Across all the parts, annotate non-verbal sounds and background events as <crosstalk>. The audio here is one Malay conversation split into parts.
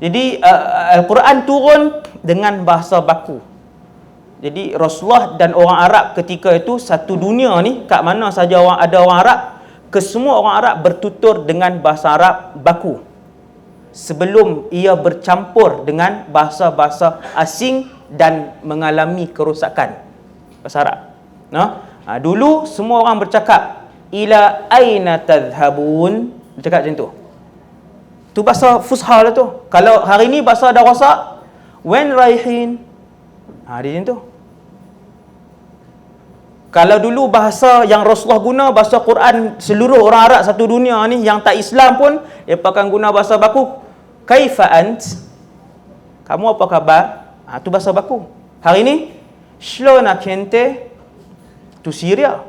Jadi uh, Al-Quran turun dengan bahasa baku. Jadi Rasulullah dan orang Arab ketika itu satu dunia ni kat mana saja orang ada orang Arab, kesemua orang Arab bertutur dengan bahasa Arab baku. Sebelum ia bercampur dengan bahasa-bahasa asing dan mengalami kerosakan bahasa Arab. No? Ha, dulu semua orang bercakap ila aina tadhhabun? Bercakap macam tu. Tu bahasa fusha lah tu. Kalau hari ni bahasa dah rosak, when raihin? Ha, dia macam tu. Kalau dulu bahasa yang Rasulullah guna, bahasa Quran seluruh orang Arab satu dunia ni, yang tak Islam pun, dia akan guna bahasa baku. Kaifa ant? Kamu apa khabar? Ha, tu bahasa baku. Hari ni, Shlona kente, tu Syria.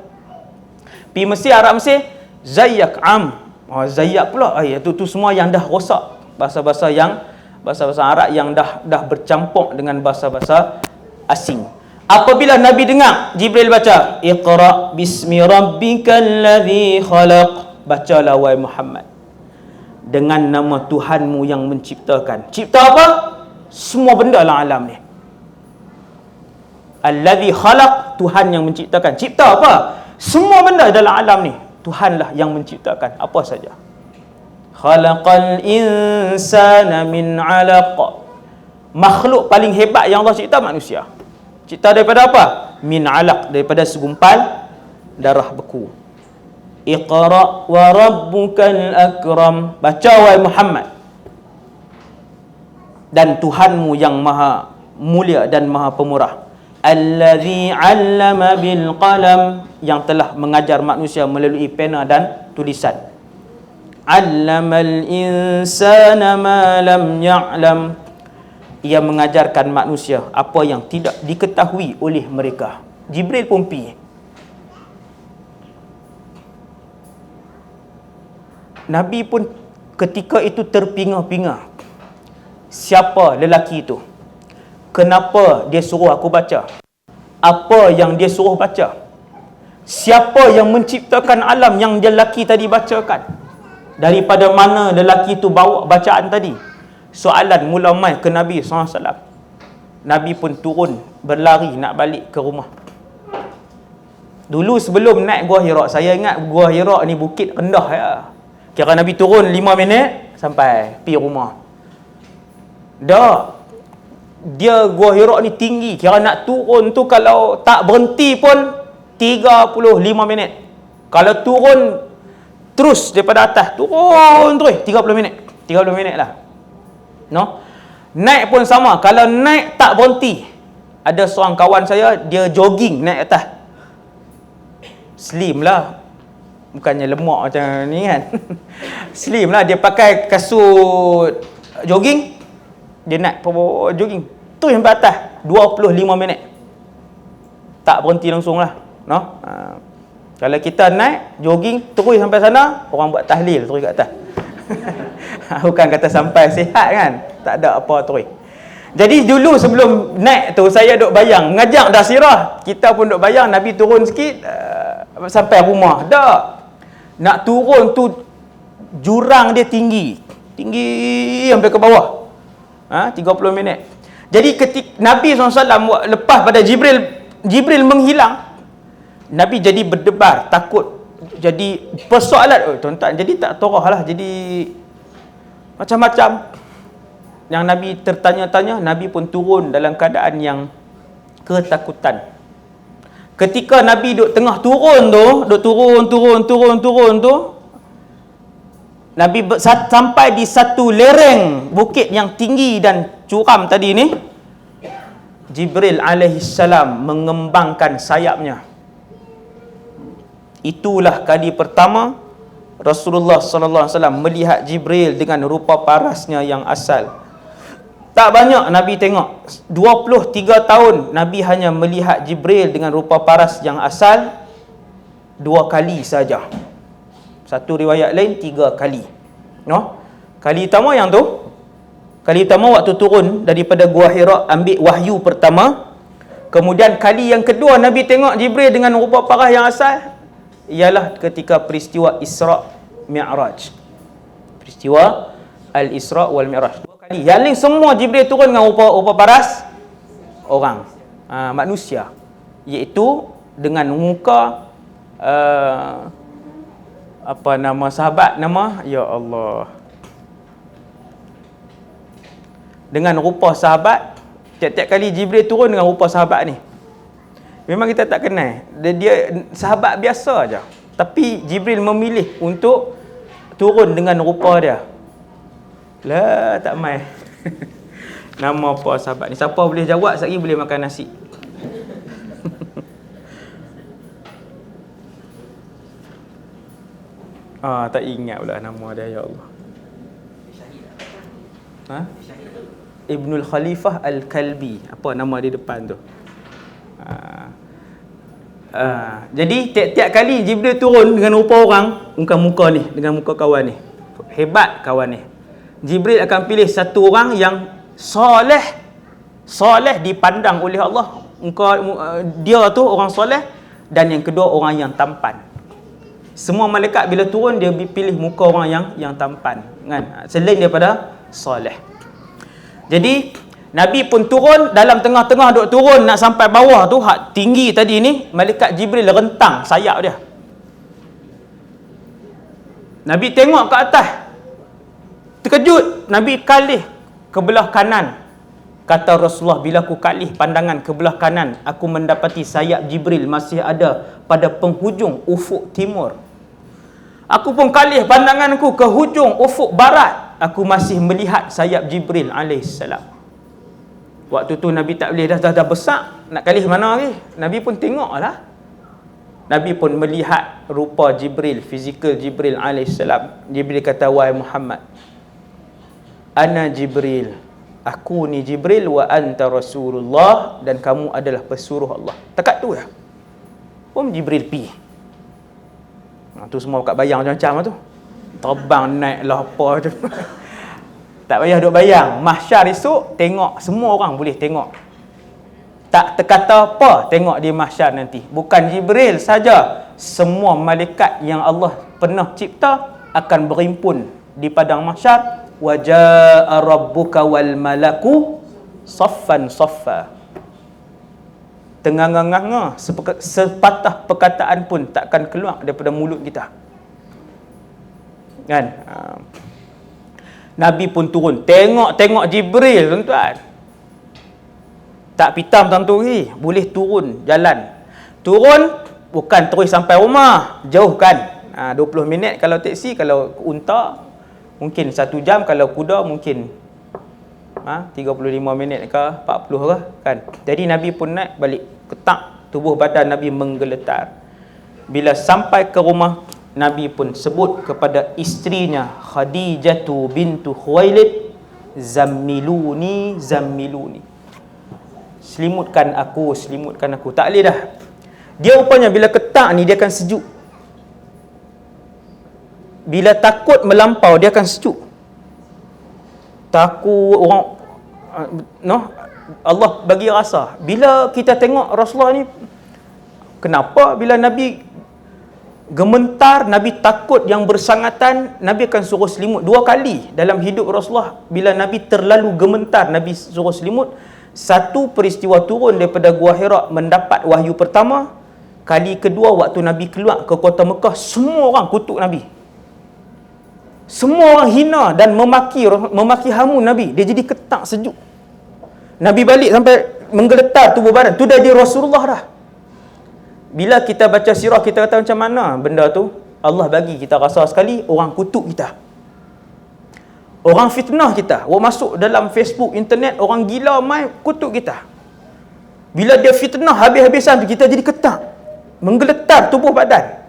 Pi Mesir, Arab Mesir, Zayyak am. Oh, Zayyak pula. Ay, tu, tu semua yang dah rosak. Bahasa-bahasa yang, bahasa-bahasa Arab yang dah dah bercampur dengan bahasa-bahasa asing. Apabila Nabi dengar Jibril baca Iqra bismi rabbikal ladzi khalaq bacalah wahai Muhammad dengan nama Tuhanmu yang menciptakan. Cipta apa? Semua benda dalam alam ni. Alladzi khalaq Tuhan yang menciptakan. Cipta apa? Semua benda dalam alam ni Tuhanlah yang menciptakan apa saja. Khalaqal insana min 'alaq. Makhluk paling hebat yang Allah cipta manusia. Cipta daripada apa? Min 'alaq daripada segumpal darah beku. Iqra wa rabbukal akram. Baca wahai Muhammad. Dan Tuhanmu yang maha mulia dan maha pemurah. Allazi 'allama bil qalam yang telah mengajar manusia melalui pena dan tulisan. 'Allamal insana ma lam ya'lam ia mengajarkan manusia apa yang tidak diketahui oleh mereka. Jibril pun pi. Nabi pun ketika itu terpinga-pinga. Siapa lelaki itu? Kenapa dia suruh aku baca? Apa yang dia suruh baca? Siapa yang menciptakan alam yang dia lelaki tadi bacakan? Daripada mana lelaki itu bawa bacaan tadi? Soalan mula mai ke Nabi SAW. Nabi pun turun berlari nak balik ke rumah. Dulu sebelum naik Gua Hira, saya ingat Gua Hira ni bukit rendah ya. Kira Nabi turun 5 minit sampai pi rumah. Dah dia Gua Hira ni tinggi. Kira nak turun tu kalau tak berhenti pun 35 minit. Kalau turun terus daripada atas, turun terus 30 minit. 30 minit lah. No? Naik pun sama. Kalau naik tak berhenti. Ada seorang kawan saya, dia jogging naik atas. Slim lah. Bukannya lemak macam ni kan. <laughs> Slim lah. Dia pakai kasut jogging. Dia naik jogging. Tu yang atas. 25 minit. Tak berhenti langsung lah. No? Ha. Kalau kita naik, jogging, terus sampai sana, orang buat tahlil terus kat atas. <laughs> Bukan kata sampai sihat kan Tak ada apa tu Jadi dulu sebelum naik tu Saya duk bayang Ngajak dah sirah Kita pun duk bayang Nabi turun sikit uh, Sampai rumah Tak Nak turun tu Jurang dia tinggi Tinggi Sampai ke bawah ha, 30 minit. Jadi ketika Nabi SAW Lepas pada Jibril Jibril menghilang Nabi jadi berdebar Takut jadi persoalan oh tuan-tuan jadi tak torah lah jadi macam-macam. Yang Nabi tertanya-tanya Nabi pun turun dalam keadaan yang ketakutan. Ketika Nabi duduk tengah turun tu duduk turun turun turun turun tu Nabi sampai di satu lereng bukit yang tinggi dan curam tadi ni Jibril alaihissalam mengembangkan sayapnya Itulah kali pertama Rasulullah sallallahu alaihi wasallam melihat Jibril dengan rupa parasnya yang asal. Tak banyak Nabi tengok. 23 tahun Nabi hanya melihat Jibril dengan rupa paras yang asal dua kali saja. Satu riwayat lain tiga kali. No? Kali pertama yang tu Kali pertama waktu turun daripada Gua Hira ambil wahyu pertama. Kemudian kali yang kedua Nabi tengok Jibril dengan rupa parah yang asal ialah ketika peristiwa Isra Mi'raj. Peristiwa Al-Isra wal Mi'raj. Dua kali Yang lain semua Jibril turun dengan rupa rupa paras orang uh, manusia iaitu dengan muka uh, apa nama sahabat nama? Ya Allah. Dengan rupa sahabat tiap-tiap kali Jibril turun dengan rupa sahabat ni memang kita tak kenal. Dia, dia sahabat biasa aja. Tapi Jibril memilih untuk turun dengan rupa dia. Lah tak mai. <laughs> Nama apa sahabat ni? Siapa boleh jawab? Sekali boleh makan nasi. Ah, tak ingat pula nama dia ya Allah. Ha? Ibnul Khalifah Al-Kalbi. Apa nama dia depan tu? Ah. Ah. Jadi tiap-tiap kali Jibril turun dengan rupa orang, muka muka ni, dengan muka kawan ni. Hebat kawan ni. Jibril akan pilih satu orang yang soleh soleh dipandang oleh Allah engkau uh, dia tu orang soleh dan yang kedua orang yang tampan semua malaikat bila turun dia pilih muka orang yang yang tampan kan? Selain daripada soleh. Jadi Nabi pun turun dalam tengah-tengah duk turun nak sampai bawah tu hak tinggi tadi ni malaikat Jibril rentang sayap dia. Nabi tengok ke atas terkejut. Nabi kalih ke belah kanan kata Rasulullah bila aku kalih pandangan ke belah kanan aku mendapati sayap Jibril masih ada pada penghujung ufuk timur. Aku pun kalih pandanganku ke hujung ufuk barat. Aku masih melihat sayap Jibril alaihissalam waktu tu Nabi tak boleh dah dah, dah besar. Nak kalih mana lagi? Nabi pun tengoklah. Nabi pun melihat rupa Jibril fizikal Jibril alaihissalam Jibril kata wahai Muhammad ana Jibril aku ni Jibril wa anta Rasulullah dan kamu adalah pesuruh Allah. Tekat tu ya Om Jibril pi. Ha, tu semua kat bayang macam-macam lah tu. Terbang naik lah apa tu. <laughs> Tak payah duk bayang. Mahsyar esok tengok semua orang boleh tengok. Tak terkata apa tengok di mahsyar nanti. Bukan Jibril saja. Semua malaikat yang Allah pernah cipta akan berimpun di padang mahsyar wajaa rabbuka wal malaku saffan saffa. Tengah-nganga sepatah perkataan pun takkan keluar daripada mulut kita. Kan? Ha. Nabi pun turun tengok-tengok Jibril tuan-tuan. Tak pitam tentu ni boleh turun jalan. Turun bukan terus sampai rumah jauh kan ha, 20 minit kalau teksi kalau unta mungkin satu jam kalau kuda mungkin ha, 35 minit ke 40 ke kan? Jadi Nabi pun naik balik. Ketak tubuh badan Nabi menggeletar. Bila sampai ke rumah Nabi pun sebut kepada istrinya Khadijatu bintu Khuwailid Zammiluni Zammiluni. Selimutkan aku, selimutkan aku. Tak boleh dah. Dia rupanya bila ketak ni dia akan sejuk bila takut melampau dia akan sejuk. Takut orang uh, no Allah bagi rasa. Bila kita tengok Rasulullah ni kenapa bila Nabi gementar Nabi takut yang bersangatan Nabi akan suruh selimut dua kali dalam hidup Rasulullah. Bila Nabi terlalu gementar Nabi suruh selimut satu peristiwa turun daripada Gua Hira mendapat wahyu pertama kali kedua waktu Nabi keluar ke kota Mekah semua orang kutuk Nabi semua orang hina dan memaki memaki hamu Nabi. Dia jadi ketak sejuk. Nabi balik sampai menggeletar tubuh badan. Tu dah dia Rasulullah dah. Bila kita baca sirah kita kata macam mana benda tu? Allah bagi kita rasa sekali orang kutuk kita. Orang fitnah kita. Orang masuk dalam Facebook, internet, orang gila mai kutuk kita. Bila dia fitnah habis-habisan kita jadi ketak. Menggeletar tubuh badan.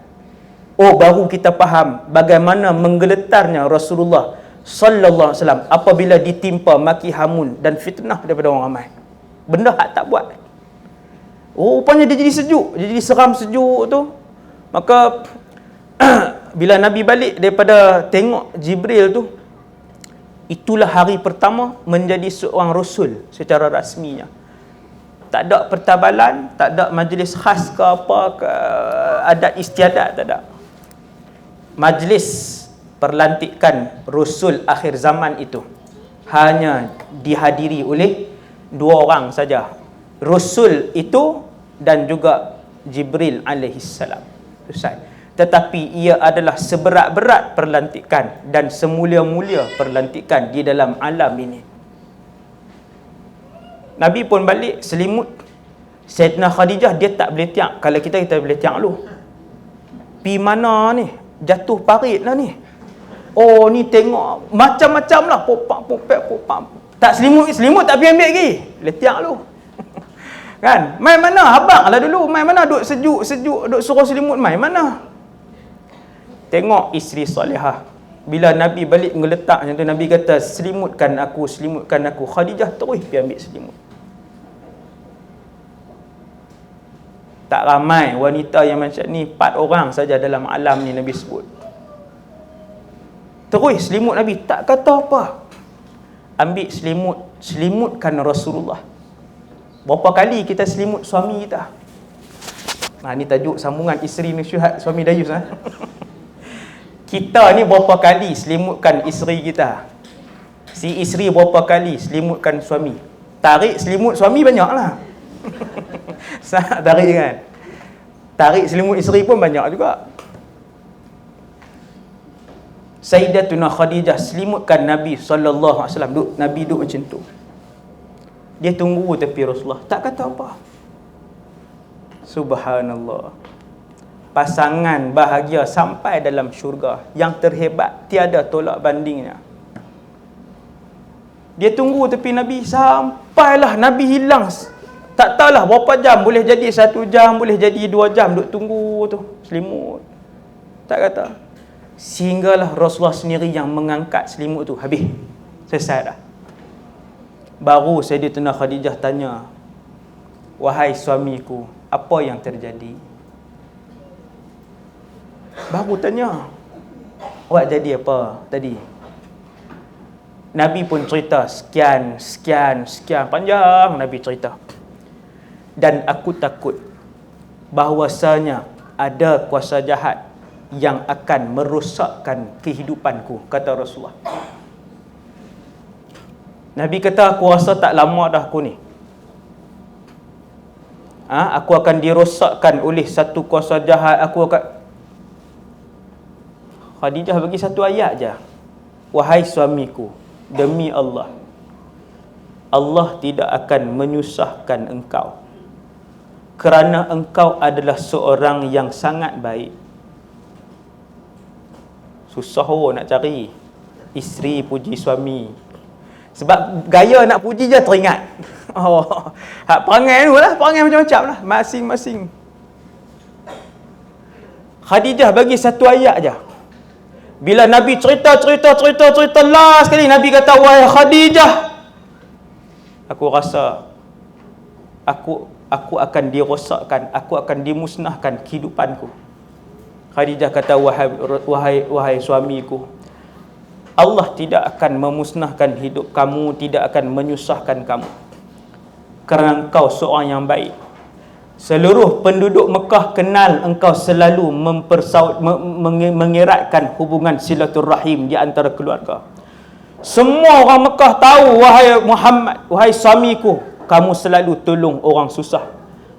Oh baru kita faham bagaimana menggeletarnya Rasulullah sallallahu alaihi wasallam apabila ditimpa maki hamun dan fitnah daripada orang ramai. Benda hak tak buat. Oh rupanya dia jadi sejuk, dia jadi seram sejuk tu. Maka <clears throat> bila Nabi balik daripada tengok Jibril tu itulah hari pertama menjadi seorang rasul secara rasminya. Tak ada pertabalan, tak ada majlis khas ke apa ke adat istiadat tak ada majlis perlantikan Rasul akhir zaman itu hanya dihadiri oleh dua orang saja. Rasul itu dan juga Jibril alaihissalam. Ustaz. Tetapi ia adalah seberat-berat perlantikan dan semulia-mulia perlantikan di dalam alam ini. Nabi pun balik selimut Sayyidina Khadijah dia tak boleh tiang. Kalau kita kita boleh tiang lu. Pi mana ni? Jatuh parit lah ni. Oh ni tengok macam-macam lah. Popak, popak, popak. Tak selimut, selimut tak pergi ambil lagi. Boleh tiang lu. <laughs> kan? Main mana? Habang lah dulu. Main mana duduk sejuk, sejuk. Duduk suruh selimut main mana? Tengok isteri salihah. Bila Nabi balik ngeletak macam tu, Nabi kata, selimutkan aku, selimutkan aku. Khadijah terus pergi ambil selimut. Tak ramai wanita yang macam ni empat orang saja dalam alam ni Nabi sebut. Terus selimut Nabi tak kata apa. Ambil selimut selimutkan Rasulullah. Berapa kali kita selimut suami kita? Ha, ni tajuk sambungan isteri Nusyuhat suami Dayus ha? <laughs> kita ni berapa kali selimutkan isteri kita? Si isteri berapa kali selimutkan suami? Tarik selimut suami banyaklah <laughs> <laughs> Sangat tarik kan Tarik selimut isteri pun banyak juga Sayyidatuna Khadijah selimutkan Nabi sallallahu alaihi wasallam duk Nabi duk macam tu. Dia tunggu tepi Rasulullah, tak kata apa. Subhanallah. Pasangan bahagia sampai dalam syurga yang terhebat tiada tolak bandingnya. Dia tunggu tepi Nabi sampailah Nabi hilang tak tahulah berapa jam? Boleh jadi satu jam boleh jadi dua jam. Duk tunggu tu selimut. Tak kata. Sehinggalah Rasulullah sendiri yang mengangkat selimut tu. Habis. Selesai dah. Baru Sayyidina Khadijah tanya wahai suamiku apa yang terjadi? Baru tanya. Awak jadi apa tadi? Nabi pun cerita sekian sekian sekian. Panjang Nabi cerita dan aku takut bahawasanya ada kuasa jahat yang akan merosakkan kehidupanku kata Rasulullah. Nabi kata aku rasa tak lama dah aku ni. Ha? aku akan dirosakkan oleh satu kuasa jahat. Aku akan Khadijah bagi satu ayat je. Wahai suamiku demi Allah Allah tidak akan menyusahkan engkau kerana engkau adalah seorang yang sangat baik. Susah oh nak cari isteri puji suami. Sebab gaya nak puji je teringat. <laughs> Oh, hak perangai tu lah, perangai macam-macam lah, masing-masing. Khadijah bagi satu ayat aja. Bila Nabi cerita, cerita, cerita, cerita, last sekali Nabi kata, Wahai Khadijah, aku rasa aku aku akan dirosakkan, aku akan dimusnahkan kehidupanku. Khadijah kata, wahai, wahai, wahai suamiku, Allah tidak akan memusnahkan hidup kamu, tidak akan menyusahkan kamu. Kerana engkau seorang yang baik. Seluruh penduduk Mekah kenal engkau selalu mempersaud, mengeratkan hubungan silaturrahim di antara keluarga. Semua orang Mekah tahu, wahai Muhammad, wahai suamiku, kamu selalu tolong orang susah.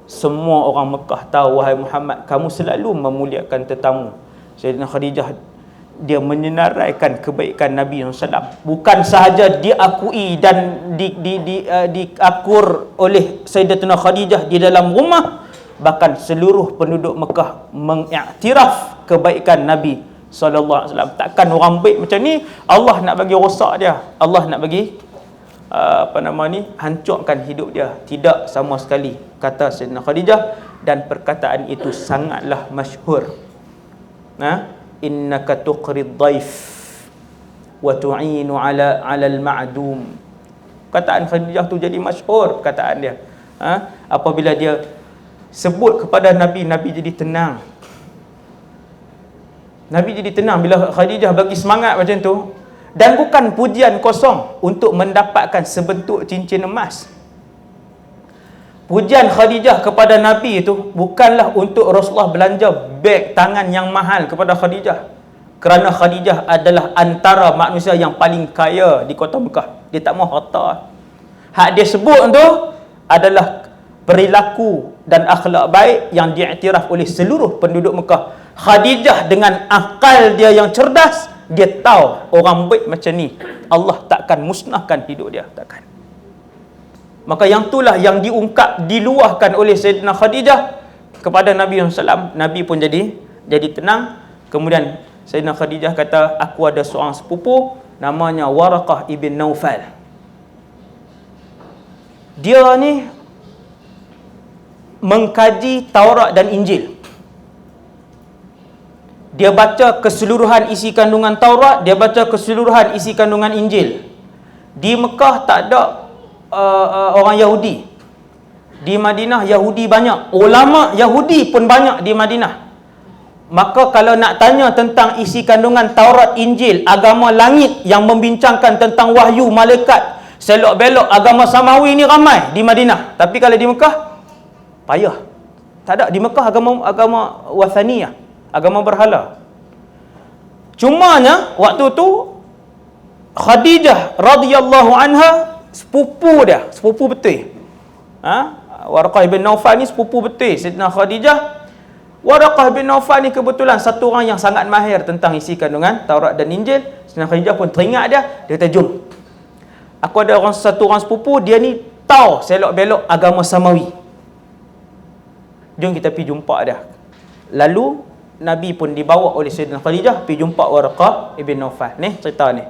Semua orang Mekah tahu wahai Muhammad, kamu selalu memuliakan tetamu. Sayyidina Khadijah dia menyenaraikan kebaikan Nabi SAW bukan sahaja diakui dan di, di, di, uh, diakur oleh Sayyidatina Khadijah di dalam rumah bahkan seluruh penduduk Mekah mengiktiraf kebaikan Nabi SAW takkan orang baik macam ni Allah nak bagi rosak dia Allah nak bagi apa nama ni hancurkan hidup dia. Tidak sama sekali kata Sayyidina Khadijah. Dan perkataan itu sangatlah masyhur. Ha? Innaka tuqrid dhaif wa tu'inu ala ala al-ma'dum. Perkataan Khadijah tu jadi masyhur perkataan dia. Ha? Apabila dia sebut kepada nabi nabi jadi tenang. Nabi jadi tenang. Bila Khadijah bagi semangat macam tu dan bukan pujian kosong untuk mendapatkan sebentuk cincin emas. Pujian Khadijah kepada Nabi itu bukanlah untuk Rasulullah belanja beg tangan yang mahal kepada Khadijah. Kerana Khadijah adalah antara manusia yang paling kaya di kota Mekah. Dia tak mau harta. Hak dia sebut tu adalah perilaku dan akhlak baik yang diiktiraf oleh seluruh penduduk Mekah. Khadijah dengan akal dia yang cerdas, dia tahu orang baik macam ni. Allah takkan musnahkan hidup dia, takkan. Maka yang itulah yang diungkap, diluahkan oleh Sayyidina Khadijah kepada Nabi SAW. Nabi pun jadi jadi tenang. Kemudian Sayyidina Khadijah kata, aku ada seorang sepupu namanya Waraqah ibn Naufal. Dia ni mengkaji Taurat dan Injil. Dia baca keseluruhan isi kandungan Taurat, dia baca keseluruhan isi kandungan Injil. Di Mekah tak ada uh, uh, orang Yahudi. Di Madinah Yahudi banyak. Ulama Yahudi pun banyak di Madinah. Maka kalau nak tanya tentang isi kandungan Taurat, Injil, agama langit yang membincangkan tentang wahyu malaikat, selok belok agama samawi ni ramai di Madinah. Tapi kalau di Mekah payah. Tak ada di Mekah agama agama wasaniyah, agama berhala. Cumanya waktu tu Khadijah radhiyallahu anha sepupu dia, sepupu betul. Ha? Warqah bin Naufal ni sepupu betul Sayyidina Khadijah. Warqah bin Naufal ni kebetulan satu orang yang sangat mahir tentang isi kandungan Taurat dan Injil. Sayyidina Khadijah pun teringat dia, dia kata, "Jom. Aku ada orang satu orang sepupu, dia ni tahu selok-belok agama samawi. Jom kita pergi jumpa dia." Lalu Nabi pun dibawa oleh Sayyidina Khadijah pergi jumpa Warqah ibn Naufal. Ni cerita ni.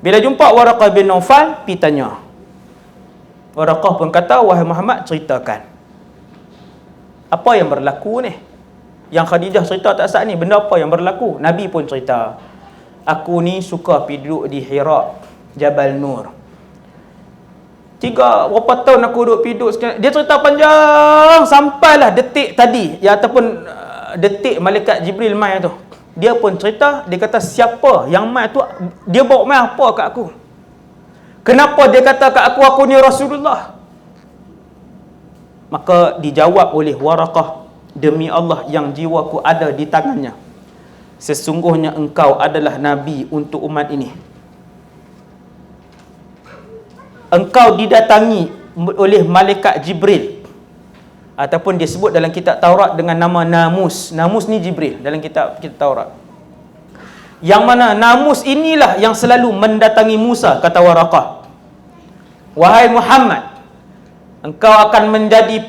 Bila jumpa Waraqah bin Naufal, pi tanya. Waraqah pun kata, "Wahai Muhammad, ceritakan. Apa yang berlaku ni?" Yang Khadijah cerita tak sat ni, benda apa yang berlaku? Nabi pun cerita. Aku ni suka pergi duduk di Hira, Jabal Nur. Tiga berapa tahun aku duduk pergi duduk sekian. Dia cerita panjang sampailah detik tadi ya ataupun detik malaikat Jibril mai tu dia pun cerita dia kata siapa yang mai tu dia bawa mai apa kat aku? Kenapa dia kata kat aku aku ni Rasulullah? Maka dijawab oleh Waraqah demi Allah yang jiwaku ada di tangannya sesungguhnya engkau adalah nabi untuk umat ini. Engkau didatangi oleh malaikat Jibril ataupun dia sebut dalam kitab Taurat dengan nama Namus. Namus ni Jibril dalam kitab kitab Taurat. Yang mana Namus inilah yang selalu mendatangi Musa kata Waraqah. Wahai Muhammad, engkau akan menjadi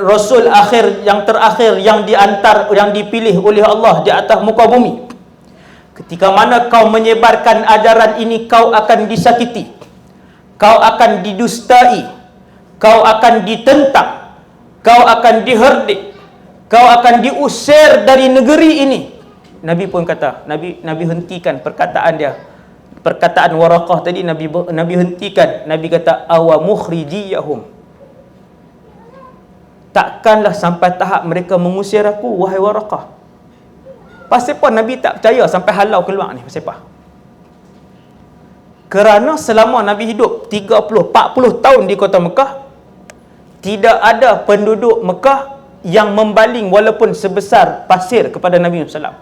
rasul akhir yang terakhir yang diantar yang dipilih oleh Allah di atas muka bumi. Ketika mana kau menyebarkan ajaran ini kau akan disakiti. Kau akan didustai. Kau akan ditentang kau akan diherdik kau akan diusir dari negeri ini. Nabi pun kata Nabi Nabi hentikan perkataan dia. Perkataan Waraqah tadi Nabi Nabi hentikan. Nabi kata awa mukhrijiyahum. Takkanlah sampai tahap mereka mengusir aku wahai Waraqah. Pasal apa Nabi tak percaya sampai halau keluar ni? Pasal apa? Kerana selama Nabi hidup 30 40 tahun di kota Mekah tidak ada penduduk Mekah yang membaling walaupun sebesar pasir kepada Nabi SAW.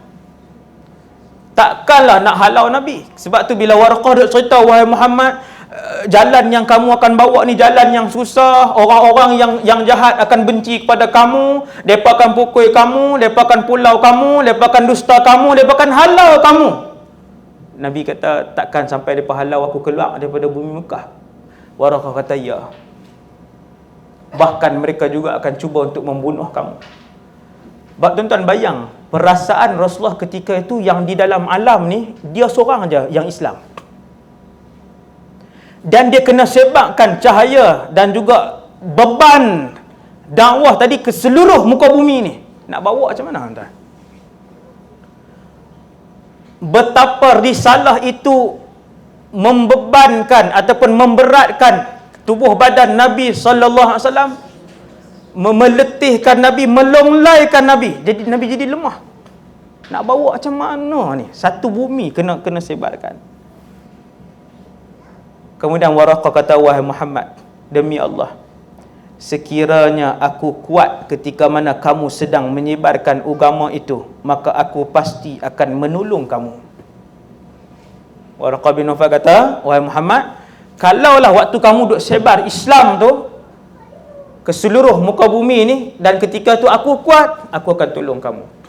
Takkanlah nak halau Nabi. Sebab tu bila Warqah duk cerita, Wahai Muhammad, eh, jalan yang kamu akan bawa ni jalan yang susah. Orang-orang yang yang jahat akan benci kepada kamu. Mereka akan pukul kamu. Mereka akan pulau kamu. Mereka akan dusta kamu. Mereka akan halau kamu. Nabi kata, takkan sampai mereka halau aku keluar daripada bumi Mekah. Warqah kata, ya bahkan mereka juga akan cuba untuk membunuh kamu. Bak tuan-tuan bayang perasaan Rasulullah ketika itu yang di dalam alam ni dia seorang aja yang Islam. Dan dia kena sebabkan cahaya dan juga beban dakwah tadi ke seluruh muka bumi ni. Nak bawa macam mana tuan? Betapa risalah itu membebankan ataupun memberatkan tubuh badan Nabi sallallahu alaihi wasallam memeletihkan Nabi, melonglaikan Nabi. Jadi Nabi jadi lemah. Nak bawa macam mana ni? Satu bumi kena kena sebarkan. Kemudian Waraqah kata wahai Muhammad, demi Allah, sekiranya aku kuat ketika mana kamu sedang menyebarkan agama itu, maka aku pasti akan menolong kamu. Waraqah bin Nawfal kata, wahai Muhammad, Kalaulah waktu kamu duk sebar Islam tu ke seluruh muka bumi ni dan ketika tu aku kuat, aku akan tolong kamu.